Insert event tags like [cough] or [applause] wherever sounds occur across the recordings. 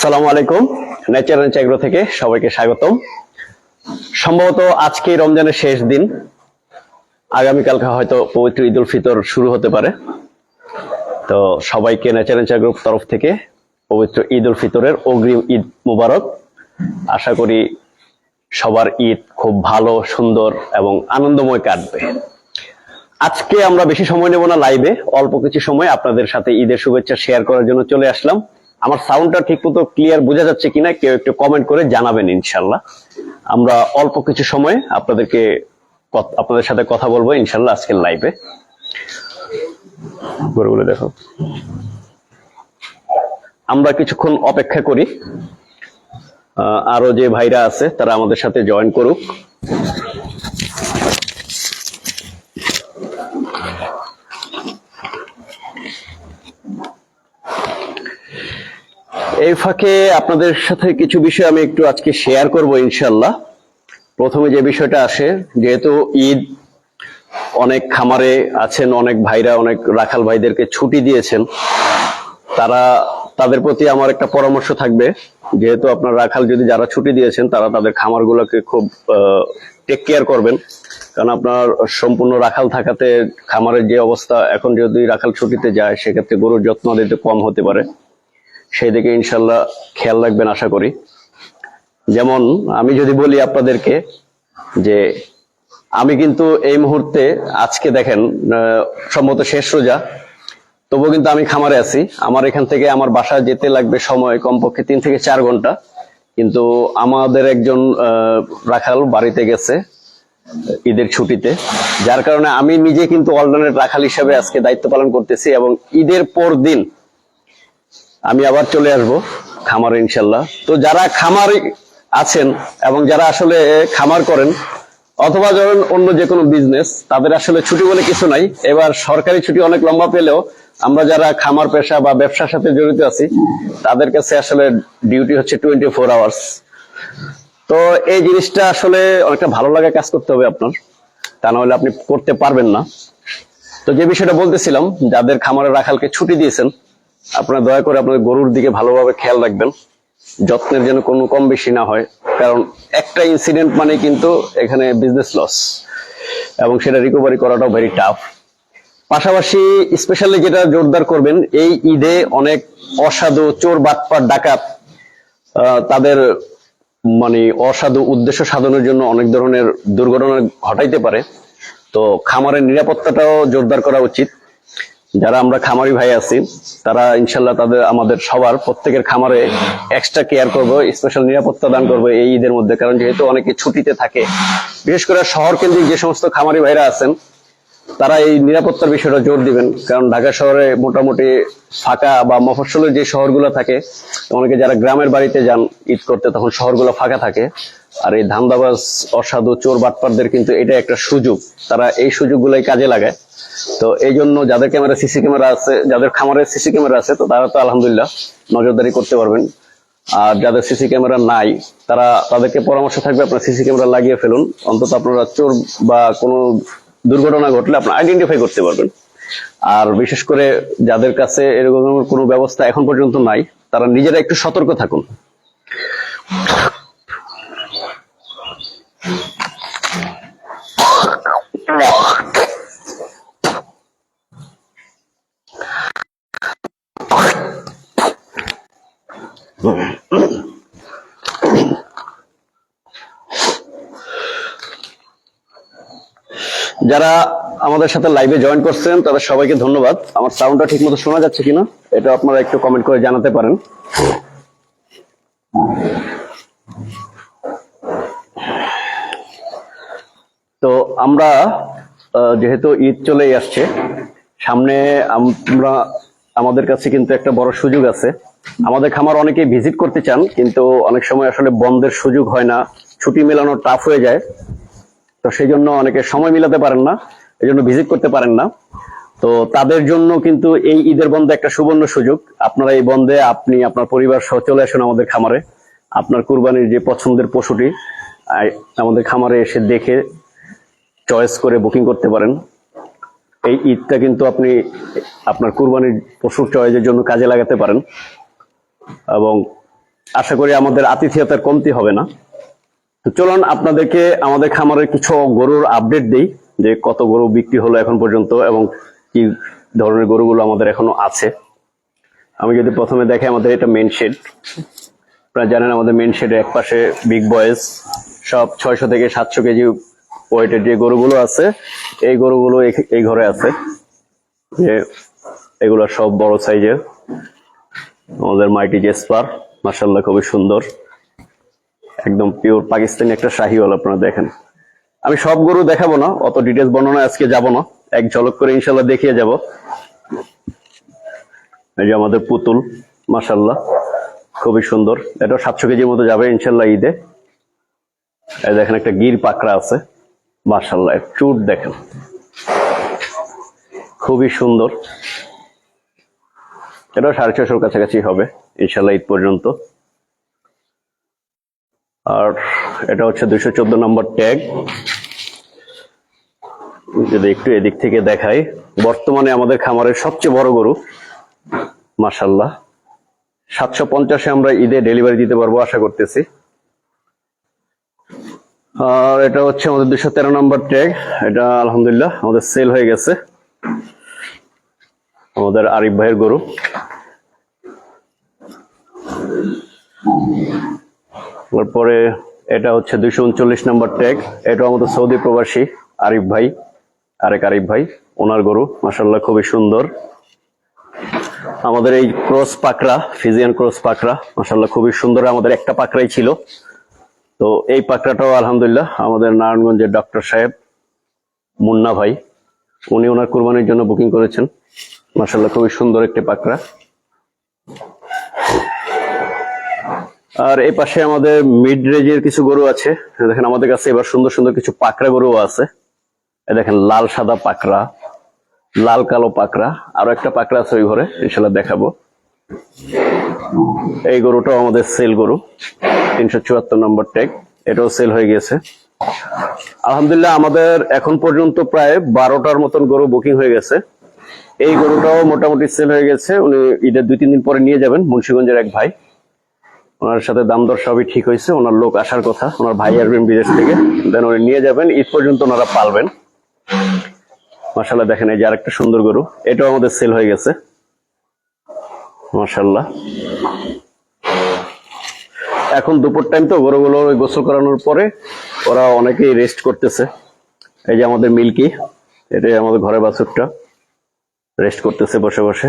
সালামু আলাইকুম ন্যাচারাল চ্যাগ্রো থেকে সবাইকে স্বাগতম। সম্ভবত আজকে রমজানের শেষ দিন। আগামীকালকে হয়তো পবিত্র ঈদ উল ফিতর শুরু হতে পারে। তো সবাইকে ন্যাচারাল চ্যাগ্রো তরফ থেকে পবিত্র ঈদ উল ফিতরের অগ্রিম ঈদ মুবারক। আশা করি সবার ঈদ খুব ভালো, সুন্দর এবং আনন্দময় কাটবে। আজকে আমরা বেশি সময় নেব না লাইভে অল্প কিছু সময় আপনাদের সাথে ঈদের শুভেচ্ছা শেয়ার করার জন্য চলে আসলাম। আমার সাউন্ডটা ঠিক মতো ক্লিয়ার বোঝা যাচ্ছে কিনা কেউ একটু কমেন্ট করে জানাবেন ইনশাল্লাহ। আমরা অল্প কিছু সময় আপনাদেরকে আপনাদের সাথে কথা বলব ইনশাল্লাহ আজকের লাইভে দেখো। আমরা কিছুক্ষণ অপেক্ষা করি। আরও যে ভাইরা আছে, তারা আমাদের সাথে জয়েন করুক। এই ফাঁকে আপনাদের সাথে কিছু বিষয় আমি একটু আজকে শেয়ার করব ইনশাল্লাহ প্রথমে যে বিষয়টা আসে, যেহেতু ঈদ, অনেক খামারে আছেন, অনেক ভাইরা, অনেক রাখাল ভাইদেরকে ছুটি দিয়েছেন, তারা, তাদের প্রতি আমার একটা পরামর্শ থাকবে। যেহেতু আপনার রাখাল যদি যারা ছুটি দিয়েছেন, তারা তাদের খামারগুলোকে খুব টেক কেয়ার করবেন। কারণ আপনার সম্পূর্ণ রাখাল থাকাতে খামারের যে অবস্থা, এখন যদি রাখাল ছুটিতে যায়, সেক্ষেত্রে গরুর যত্ন দিতে কম হতে পারে। সেই দিকে ইনশাল্লাহ খেয়াল রাখবেন আশা করি। যেমন আমি যদি বলি আপনাদেরকে যে আমি কিন্তু এই মুহূর্তে আজকে দেখেন সম্ভবত শেষ রোজা, তবুও কিন্তু আমি খামারে আছি। আমার এখান থেকে আমার বাসা যেতে লাগবে সময় কমপক্ষে তিন থেকে চার ঘণ্টা। কিন্তু আমাদের একজন রাখাল বাড়িতে গেছে ঈদের ছুটিতে। যার কারণে আমি নিজে কিন্তু অল্টারনেট রাখাল হিসাবে আজকে দায়িত্ব পালন করতেছি এবং ঈদের পর দিন আমি আবার চলে আসব খামারে ইনশাল্লাহ। তো যারা খামার আছেন এবং যারা আসলে খামার করেন, অথবা ধরেন অন্য যে কোনো বিজনেস তাদের আসলে ছুটি বলে কিছু নাই। এবার সরকারি ছুটি অনেক লম্বা পেলেও আমরা যারা খামার, পেশা বা ব্যবসার সাথে জড়িত আছি, তাদের কাছে আসলে ডিউটি হচ্ছে টোয়েন্টি ফোর আওয়ার্স তো এই জিনিসটা আসলে অনেকটা ভালো লাগে কাজ করতে হবে আপনার। তা না হলে আপনি করতে পারবেন না। তো যে বিষয়টা বলতেছিলাম, যাদের খামারের রাখালকে ছুটি দিয়েছেন আপনারা দয়া করে আপনাদের গরুর দিকে ভালোভাবে খেয়াল রাখবেন। যত্নের যেন কোনো কম বেশি না হয়, কারণ একটা ইনসিডেন্ট মানে কিন্তু এখানে বিজনেস লস এবং সেটা রিকভারি করাটাও ভেরি টাফ পাশাপাশি স্পেশালি যেটা জোরদার করবেন, এই ঈদে অনেক অসাধু চোর বাটপার ডাকাত তাদের মানে অসাধু উদ্দেশ্য সাধনের জন্য অনেক ধরনের দুর্ঘটনা ঘটাইতে পারে। তো খামারের নিরাপত্তাটাও জোরদার করা উচিত। যারা আমরা খামারি ভাই আছি, তারা ইনশাল্লাহ তাদের, আমাদের সবার প্রত্যেকের খামারে এক্সট্রা কেয়ার করব স্পেশাল নিরাপত্তা দান করব এই ঈদের মধ্যে। কারণ যেহেতু অনেকে ছুটিতে থাকে, বিশেষ করে শহর কেন্দ্রিক যে সমস্ত খামারি ভাইরা আছেন তারা এই নিরাপত্তার বিষয়টা জোর দিবেন। কারণ ঢাকা শহরে মোটামুটি ফাঁকা বা মফস্বলের যে শহরগুলো থাকে, অনেকে যারা গ্রামের বাড়িতে যান ঈদ করতে, তখন শহরগুলো ফাঁকা থাকে। আর এই ধান্দাবাজ, অসাধু, চোর বাটপারদের কিন্তু এটা একটা সুযোগ। তারা এই সুযোগগুলোই কাজে লাগায়। তো এই জন্য যাদের ক্যামেরা, সিসি ক্যামেরা আছে, যাদের খামারে সিসি ক্যামেরা আছে, তো তারা তো আলহামদুলিল্লাহ নজরদারি করতে পারবেন। আর যাদের সিসি ক্যামেরা নাই, তারা তাদেরকে পরামর্শ থাকবে, আপনার সিসি ক্যামেরা লাগিয়ে ফেলুন। অন্তত আপনারা চোর বা কোনো দুর্ঘটনা ঘটলে আপনার আইডেন্টিফাই করতে পারবেন। আর বিশেষ করে যাদের কাছে এরকম কোনো ব্যবস্থা এখন পর্যন্ত নাই, তারা নিজেরা একটু সতর্ক থাকুন। যারা আমাদের সাথে লাইভে জয়েন করছেন, তাদের সবাইকে ধন্যবাদ। আমার সাউন্ডটা ঠিক মতো শোনা যাচ্ছে কিনা, এটা আপনারা একটু কমেন্ট করে জানাতে পারেন। তো আমরা যেহেতু ঈদ চলেই আসছে, সামনে আমরা, আমাদের কাছে কিন্তু একটা বড় সুযোগ আছে। আমাদের খামার অনেকেই ভিজিট করতে চান, কিন্তু অনেক সময় আসলে বন্ধের সুযোগ হয় না, ছুটি মেলানো টাফ হয়ে যায়। তো সেই জন্য অনেকে সময় মিলাতে পারেন না এই জন্য ভিজিট করতে পারেন না। তো তাদের জন্য কিন্তু এই ঈদের বন্ধে একটা সুবর্ণ সুযোগ। আপনারা এই বন্ধে আপনি, আপনার পরিবার সহ চলে আসুন আমাদের খামারে। আপনার কুরবানির যে পছন্দের পশুটি আমাদের খামারে এসে দেখে চয়েস করে বুকিং করতে পারেন। এই ঈদটা কিন্তু আপনি, আপনার কুরবানির পশুর চয়েসের জন্য কাজে লাগাতে পারেন। এবং আশা করি আমাদের আতিথেয়তার কমতি হবে না। তো চলুন আপনাদেরকে আমাদের খামারের কিছু গরুর আপডেট দেই, যে কত গরু বিক্রি হলো এখন পর্যন্ত এবং কি ধরনের গরুগুলো আমাদের এখনও আছে। আমি যদি প্রথমে দেখে আমাদের এটা মেন শেড আপনারা জানেন আমাদের মেন শেডের এক পাশে বিগ বয়েস সব ছয়শো থেকে সাতশো কেজি ওয়েটের যে গরুগুলো আছে, এই গরুগুলো এই- ঘরে আছে। যে এগুলো সব বড় সাইজের আমাদের মাইটি জেসপার মাসাল্লাহ খুবই সুন্দর। একদম পিওর পাকিস্তানি একটা শাহিওয়াল আপনারা দেখেন। আমি সব গরু দেখাবো না, অত ডিটেলস বর্ণনা আজকে যাব না। এক ঝলক করে ইনশাল্লাহ দেখিয়ে যাব। এই যে আমাদের পুতুল মাসাল্লাহ খুবই সুন্দর। এটা সাতশো কেজির মতো যাবে ইনশাল্লাহ ঈদে। এই দেখেন একটা গির পাকড়া আছে মাসাল্লাহ চুট দেখেন। খুবই সুন্দর। এটাও সাড়ে ছশোর কাছাকাছি হবে ইনশাল্লাহ ঈদ পর্যন্ত। আর এটা হচ্ছে দুইশো চোদ্দ নম্বর ট্যাগ যদি একটু এদিক থেকে দেখাই, বর্তমানে আমাদের খামারের সবচেয়ে বড় গরু মাসাল্লাহ সাতশো পঞ্চাশে আমরা ঈদে ডেলিভারি দিতে পারব আশা করতেছি। আর এটা হচ্ছে আমাদের দুশো তেরো নম্বর ট্যাগ এটা আলহামদুলিল্লাহ আমাদের সেল হয়ে গেছে। আমাদের আরিফ ভাইয়ের গরু। তারপরে এটা হচ্ছে দুইশো উনচল্লিশ নম্বর ট্যাগ এটা আমাদের সৌদি প্রবাসী, আরিফ ভাই, আরেক আরিফ ভাই, ওনার গরু মাসাল্লাহ খুবই সুন্দর। আমাদের এই ক্রস পাকড়া, ফিজিয়ান ক্রস পাকড়া মাসাল্লাহ খুবই সুন্দর। আমাদের একটা পাকড়াই ছিল। তো এই পাকড়াটাও আলহামদুলিল্লাহ আমাদের নারায়ণগঞ্জের ডক্টর সাহেব মুন্না ভাই, উনি ওনার কুরবানির জন্য বুকিং করেছেন। মাসাল্লাহ খুবই সুন্দর একটি পাকড়া। আর এই পাশে আমাদের মিড রেঞ্জের কিছু গরু আছে। দেখেন আমাদের কাছে এবার সুন্দর সুন্দর কিছু পাকড়া গরুও আছে। দেখেন, লাল সাদা পাকড়া, লাল কালো পাকড়া, আরও একটা পাকড়া আছে ওই ঘরে ইনশাল্লাহ দেখাবো। এই গরুটাও আমাদের সেল গরু, তিনশো চুয়াত্তর নম্বর ট্যাগ এটাও সেল হয়ে গেছে আলহামদুলিল্লাহ, আমাদের এখন পর্যন্ত প্রায় বারোটার মতন গরু বুকিং হয়ে গেছে। এই গরুটাও মোটামুটি সেল হয়ে গেছে, উনি ঈদের দুই তিন দিন পরে নিয়ে যাবেন, মুন্সীগঞ্জের এক ভাই। ওনার সাথে দাম দর সবই ঠিক হয়েছে, ওনার লোক আসার কথা, ওনার ভাই আসবেন বিদেশ থেকে। দেন উনি নিয়ে যাবেন, ঈদ পর্যন্ত ওনারা পালবেন। মাসাল্লাহ দেখেন এই যে আরেকটা সুন্দর গরু, এটাও আমাদের সেল হয়ে গেছে। মাসাল্লাহ এখন দুপুর টাইম তো গরুগুলো গোসল করানোর পরে ওরা অনেকেই রেস্ট করতেছে। এই যে আমাদের মিল্কি, এটাই আমাদের ঘরের বাছুরটা রেস্ট করতেছে বসে বসে।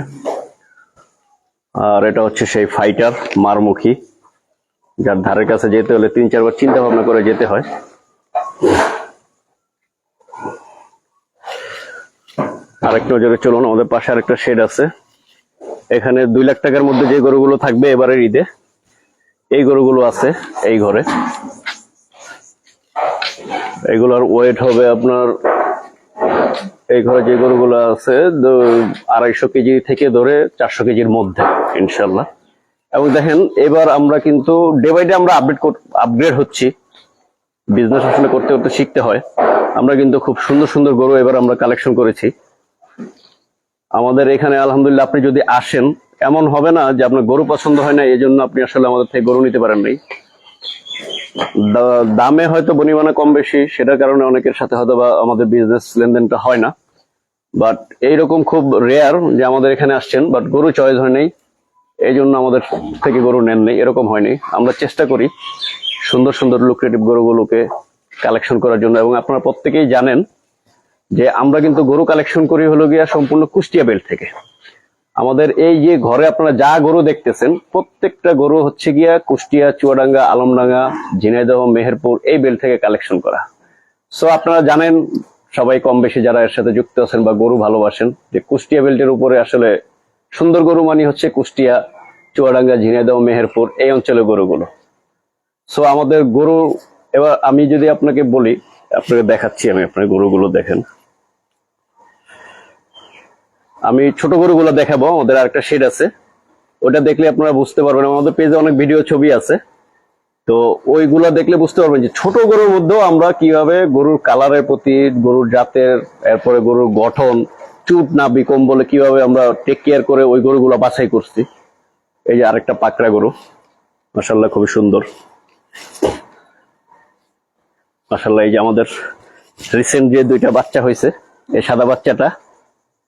আর এটা হচ্ছে সেই ফাইটার মারমুখী। যার ধারের কাছে যেতে হলে তিন চারবার চিন্তা ভাবনা করে যেতে হয়। আরেক নজরে চলুন, আমাদের পাশে আরেকটা শেড আছে। এখানে দুই লাখ টাকার মধ্যে যে গরুগুলো থাকবে এবারের ঈদে, এই গরুগুলো আছে এই ঘরে। এগুলোর ওয়েট হবে আপনার, এই ঘরে যে গরুগুলো আছে আড়াইশো কেজি থেকে ধরে চারশো কেজির মধ্যে ইনশাল্লাহ এবং দেখেন, এবার আমরা কিন্তু ডে বাই ডে আমরা আপডেট আপগ্রেড হচ্ছি। বিজনেস আসলে করতে করতে শিখতে হয়। আমরা কিন্তু খুব সুন্দর সুন্দর গরু এবার আমরা কালেকশন করেছি। আমাদের এখানে আলহামদুলিল্লাহ আপনি যদি আসেন, এমন হবে না যে আপনার গরু পছন্দ হয় না এই জন্য আপনি আসলে আমাদের থেকে গরু নিতে পারেন নাই। দামে হয়তো বনিমানা কম বেশি, সেটার কারণে অনেকের সাথে হয়তো বা আমাদের বিজনেস লেনদেনটা হয় না। বাট এইরকম খুব রেয়ার যে আমাদের এখানে আসছেন বাট গরু চয়েস হয় নাই। এই জন্য আমাদের থেকে গরু নেন নেই এরকম হয়নি। আমরা চেষ্টা করি সুন্দর সুন্দর লুক্রেটিভ গরুগুলোকে কালেকশন করার জন্য এবং আপনারা প্রত্যেকেই জানেন যে আমরা কিন্তু গরু কালেকশন করি হলো গিয়া সম্পূর্ণ কুষ্টিয়া বেল্ট থেকে। আমাদের এই যে ঘরে আপনারা যা গরু দেখতেছেন, প্রত্যেকটা গরু হচ্ছে গিয়া কুষ্টিয়া, চুয়াডাঙ্গা, আলমডাঙ্গা, ঝিনাইদহ, মেহেরপুর এই বেল্ট থেকে কালেকশন করা। সো আপনারা জানেন, সবাই কম বেশি যারা এর সাথে যুক্ত আছেন বা গরু ভালোবাসেন, যে কুষ্টিয়া বেল্টের উপরে আসলে সুন্দর গরু মানে হচ্ছে কুষ্টিয়া, চুয়াডাঙ্গা, ঝিনাইদহ, মেহেরপুর, এই অঞ্চলের গরুগুলো। সো আমাদের গরু, এবার আমি যদি আপনাকে বলি, আপনাকে দেখাচ্ছি আমি, আপনার গরুগুলো দেখেন। আমি ছোট গরুগুলো দেখাবো, আমাদের আরেকটা শেড আছে। ওটা দেখলে আপনারা বুঝতে পারবেন, আমাদের পেজে অনেক ভিডিও ছবি আছে। তো, ওইগুলো দেখলে বুঝতে পারবেন যে ছোট গরুর মধ্যেও আমরা কীভাবে গরুর কালারের প্রতি, গরুর জাতের, এরপরে গরুর গঠন চুট নাবি কম্বলে কীভাবে আমরা টেক কেয়ার করে ওই গরুগুলো বাছাই করছি। এই যে আরেকটা পাকড়া গরু। মাসাল্লাহ খুবই সুন্দর। মাসাল্লাহ এই যে আমাদের রিসেন্ট যে দুইটা বাচ্চা হয়েছে, এই সাদা বাচ্চাটা,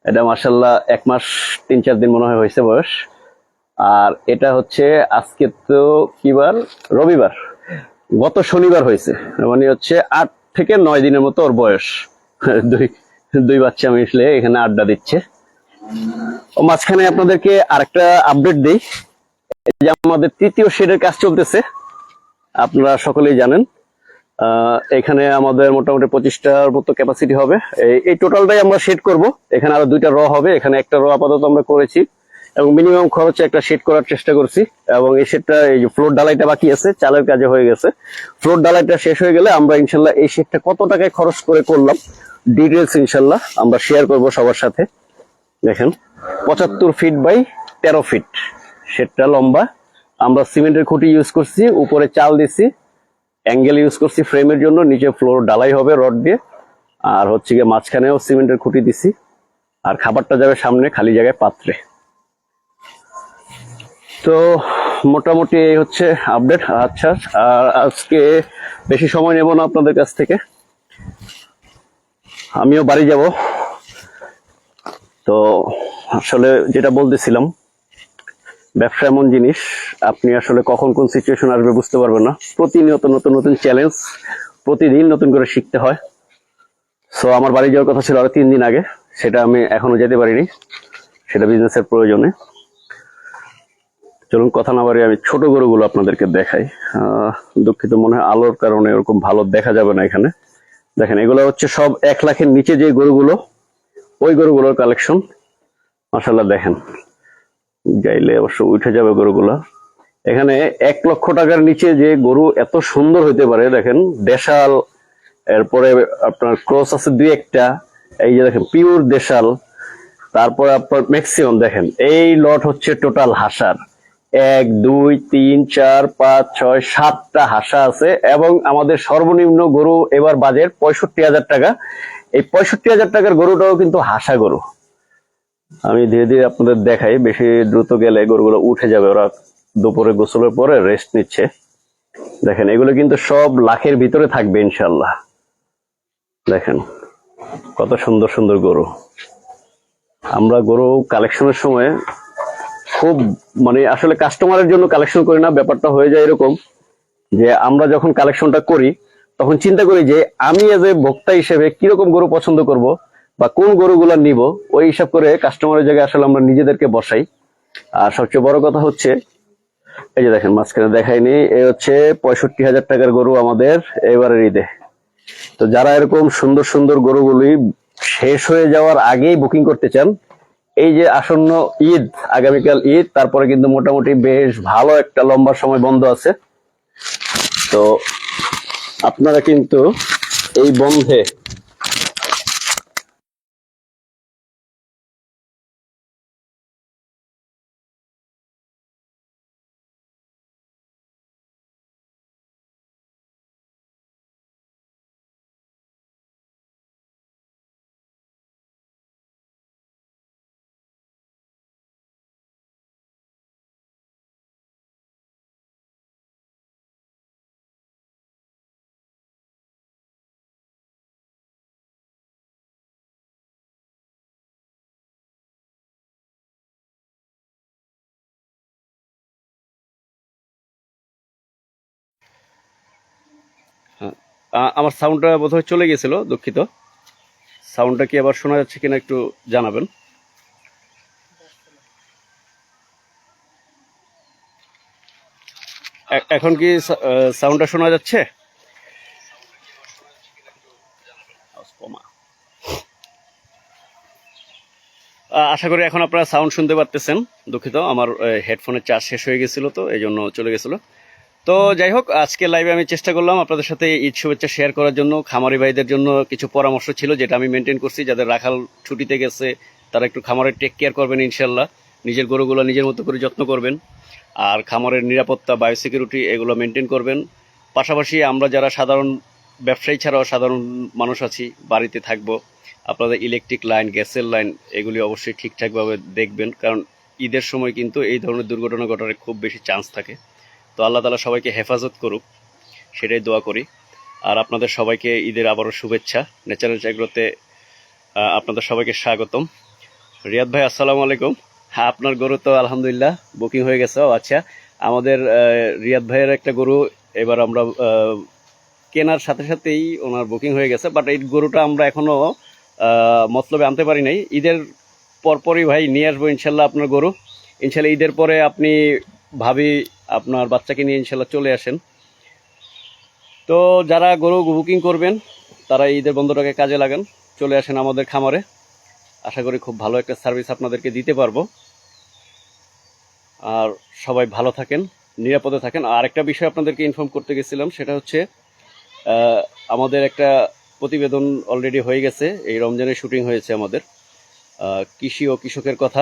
এটা মাসাল্লাহ এক মাস, তিন, চার দিন মনে হয় হয়েছে বয়স। আর এটা হচ্ছে আজকে তো কিবার রবিবার। গত শনিবার হয়েছে। মানে হচ্ছে আট থেকে নয় দিনের মতো ওর বয়স। [laughs] দুই দুই বাচ্চা মিশলে এখানে আড্ডা দিচ্ছে। ও মাঝখানে আপনাদেরকে আরেকটা আপডেট দিই। যে আমাদের তৃতীয় শেডের কাজ চলতেছে, আপনারা সকলেই জানেন। এখানে আমাদের মোটামুটি পঁচিশটার মতো ক্যাপাসিটি হবে। এই- টোটালটাই আমরা শেড করব। এখানে আরও দুইটা র হবে। এখানে একটা র আপাতত আমরা করেছি এবং মিনিমাম খরচে একটা শেড করার চেষ্টা করছি এবং এই শেডটা এই যে ফ্লোর ডালাইটা বাকি আছে, চালের কাজে হয়ে গেছে। ফ্লোর ডালাইটা শেষ হয়ে গেলে আমরা ইনশাল্লাহ এই শেডটা কত টাকায় খরচ করে করলাম ডিটেলস ইনশাল্লাহ আমরা শেয়ার করব সবার সাথে। দেখেন, পঁচাত্তর ফিট বাই তেরো ফিট সেটটা লম্বা। আমরা সিমেন্টের খুঁটি ইউজ করছি, উপরে চাল দিছি অ্যাঙ্গেল ইউজ করছি ফ্রেমের জন্য, নিচে ফ্লোর ডালাই হবে রড দিয়ে। আর হচ্ছে গিয়ে মাঝখানেও সিমেন্টের খুঁটি দিছি। আর খাবারটা যাবে সামনে, খালি জায়গায় পাত্রে। তো মোটামুটি এই হচ্ছে আপডেট আচ্ছা আর আজকে বেশি সময় নেব না আপনাদের কাছ থেকে। আমিও বাড়ি যাব। তো আসলে যেটা বলতেছিলাম, ব্যবসা এমন জিনিস, আপনি আসলে কখন কোন সিচুয়েশন আসবে বুঝতে পারবেন না। প্রতিনিয়ত নতুন নতুন চ্যালেঞ্জ প্রতিদিন নতুন করে শিখতে হয়। সো আমার বাড়ি যাওয়ার কথা ছিল আরও তিন দিন আগে, সেটা আমি এখনও যেতে পারিনি। সেটা বিজনেসের প্রয়োজনে। চলুন, কথা না বাড়ি আমি ছোট গরুগুলো আপনাদেরকে দেখাই। দুঃখিত মনে হয়, আলোর কারণে ওরকম ভালো দেখা যাবে না এখানে। দেখেন, এগুলো হচ্ছে সব এক লাখের নিচে যে গরুগুলো, ওই গরুগুলোর কালেকশন মাসাল্লাহ দেখেন। যাইলে অবশ্য উঠে যাবে গরুগুলা। এখানে এক লক্ষ টাকার নিচে যে গরু এত সুন্দর হইতে পারে, দেখেন, দেশাল, এরপরে আপনার ক্রস আছে দুই একটা, এই যে দেখেন পিওর দেশাল। তারপরে আপনার ম্যাক্সিমাম দেখেন, এই লট হচ্ছে টোটাল হাসার। এক, দুই, তিন, চার, পাঁচ, ছয়, সাতটা হাসা আছে এবং আমাদের সর্বনিম্ন গরু এবার বাজেট পঁয়ষট্টি হাজার টাকা। এই পঁয়ষট্টি হাজার টাকার গরুটাও কিন্তু হাসা গরু। আমি ধীরে ধীরে আপনাদের দেখাই, বেশি দ্রুত গেলে গরুগুলো উঠে যাবে। ওরা দুপুরে গোসলের পরে রেস্ট নিচ্ছে। দেখেন, এগুলো কিন্তু সব লাখের ভিতরে থাকবে ইনশাল্লাহ দেখেন, কত সুন্দর সুন্দর গরু। আমরা গরু কালেকশনের সময় খুব মানে আসলে কাস্টমারের জন্য কালেকশন করি না, ব্যাপারটা হয়ে যায় এরকম যে আমরা যখন কালেকশনটা করি, তখন চিন্তা করি যে আমি এজ এ ভোক্তা হিসেবে কীরকম গরু পছন্দ করব বা কোন গরুগুলা নিব, ওই হিসাব করে কাস্টমারের জায়গায় আসলে আমরা নিজেদেরকে বসাই। আর সবচেয়ে বড় কথা হচ্ছে, এই যে দেখেন, মাঝখানে দেখাইনি এ হচ্ছে পঁয়ষট্টি হাজার টাকার গরু আমাদের এবারের ঈদে। তো যারা এরকম সুন্দর সুন্দর গরুগুলি শেষ হয়ে যাওয়ার আগেই বুকিং করতে চান এই যে আসন্ন ঈদ, আগামীকাল ঈদ, তারপরে কিন্তু মোটামুটি বেশ ভালো একটা লম্বা সময় বন্ধ আছে। তো আপনারা কিন্তু এই বন্ধে আমার সাউন্ডটা বোধহয় চলে গেছিল, দুঃখিত। সাউন্ডটা কি আবার শোনা যাচ্ছে কিনা একটু জানাবেন। এখন কি সাউন্ডটা শোনা যাচ্ছে? আশা করি এখন আপনারা সাউন্ড শুনতে পারতেছেন, দুঃখিত। আমার হেডফোনের চার্জ শেষ হয়ে গেছিল তো, এই জন্য চলে গেছিল। তো যাই হোক, আজকে লাইভে আমি চেষ্টা করলাম আপনাদের সাথে ঈদ শুভেচ্ছা শেয়ার করার জন্য, খামারি ভাইদের জন্য কিছু পরামর্শ ছিল যেটা আমি মেনটেন করছি। যাদের রাখাল ছুটিতে গেছে, তারা একটু খামারের টেক কেয়ার করবেন ইনশাল্লাহ নিজের গরুগুলো নিজের মতো করে যত্ন করবেন। আর খামারের নিরাপত্তা বায়োসিকিউরিটি এগুলো মেনটেন করবেন। পাশাপাশি আমরা যারা সাধারণ ব্যবসায়ী ছাড়াও সাধারণ মানুষ আছি, বাড়িতে থাকব, আপনাদের ইলেকট্রিক লাইন গ্যাসের লাইন এগুলি অবশ্যই ঠিকঠাকভাবে দেখবেন। কারণ ঈদের সময় কিন্তু এই ধরনের দুর্ঘটনা ঘটার খুব বেশি চান্স থাকে। তো আল্লাহ তালা সবাইকে হেফাজত করুক, সেটাই দোয়া করি। আর আপনাদের সবাইকে ঈদের আবারও শুভেচ্ছা। ন্যাচারাল জাগ্রতে আপনাদের সবাইকে স্বাগতম। রিয়াদ ভাই, আসসালামু আলাইকুম। হ্যাঁ আপনার গরু তো আলহামদুলিল্লাহ বুকিং হয়ে গেছে। আচ্ছা। আমাদের রিয়াদ ভাইয়ের একটা গরু এবার আমরা কেনার সাথে সাথেই ওনার বুকিং হয়ে গেছে। বাট এই গরুটা আমরা এখনও মতলবে আনতে পারি নাই। ঈদের পরপরই ভাই নিয়ে আসব ইনশাল্লাহ আপনার গরু। ইনশাল্লাহ ঈদের পরে আপনি ভাবি আপনার বাচ্চাকে নিয়ে ইনশাল্লাহ চলে আসেন। তো যারা গরু বুকিং করবেন, তারা ঈদের বন্ধটাকে কাজে লাগান, চলে আসেন আমাদের খামারে। আশা করি খুব ভালো একটা সার্ভিস আপনাদেরকে দিতে পারব। আর সবাই ভালো থাকেন, নিরাপদে থাকেন। আর একটা বিষয় আপনাদেরকে ইনফর্ম করতে গেছিলাম, সেটা হচ্ছে আমাদের একটা প্রতিবেদন অলরেডি হয়ে গেছে। এই রমজানের শুটিং হয়েছে আমাদের। কৃষি ও কৃষকের কথা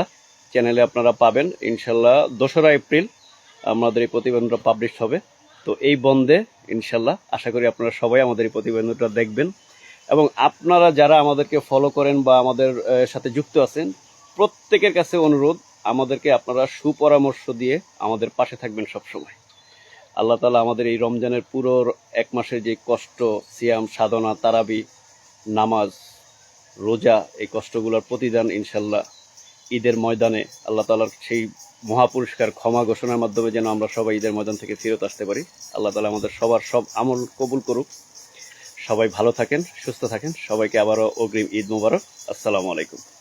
চ্যানেলে আপনারা পাবেন। ইনশাল্লাহ দোসরা এপ্রিল আমাদের এই প্রতিবেদনটা পাবলিশ হবে। তো এই বন্ধে ইনশাল্লাহ, আশা করি আপনারা সবাই আমাদের এই প্রতিবেদনটা দেখবেন। এবং আপনারা যারা আমাদেরকে ফলো করেন বা আমাদের সাথে যুক্ত আছেন, প্রত্যেকের কাছে অনুরোধ, আমাদেরকে আপনারা সুপরামর্শ দিয়ে আমাদের পাশে থাকবেন সব সময় আল্লাহ তালা আমাদের এই রমজানের পুরো এক মাসের যে কষ্ট, সিয়াম, সাধনা, তারাবি, নামাজ, রোজা, এই কষ্টগুলোর প্রতিদান, ইনশাল্লাহ, ঈদের ময়দানে আল্লাহ তালার সেই মহাপুরস্কার ক্ষমা ঘোষণার মাধ্যমে যেন আমরা সবাই ঈদের ময়দান থেকে ফেরত আসতে পারি। আল্লাহ তালা আমাদের সবার সব আমল কবুল করুক। সবাই ভালো থাকেন, সুস্থ থাকেন। সবাইকে আবারও অগ্রিম ঈদ মুবারক। আসসালামু আলাইকুম।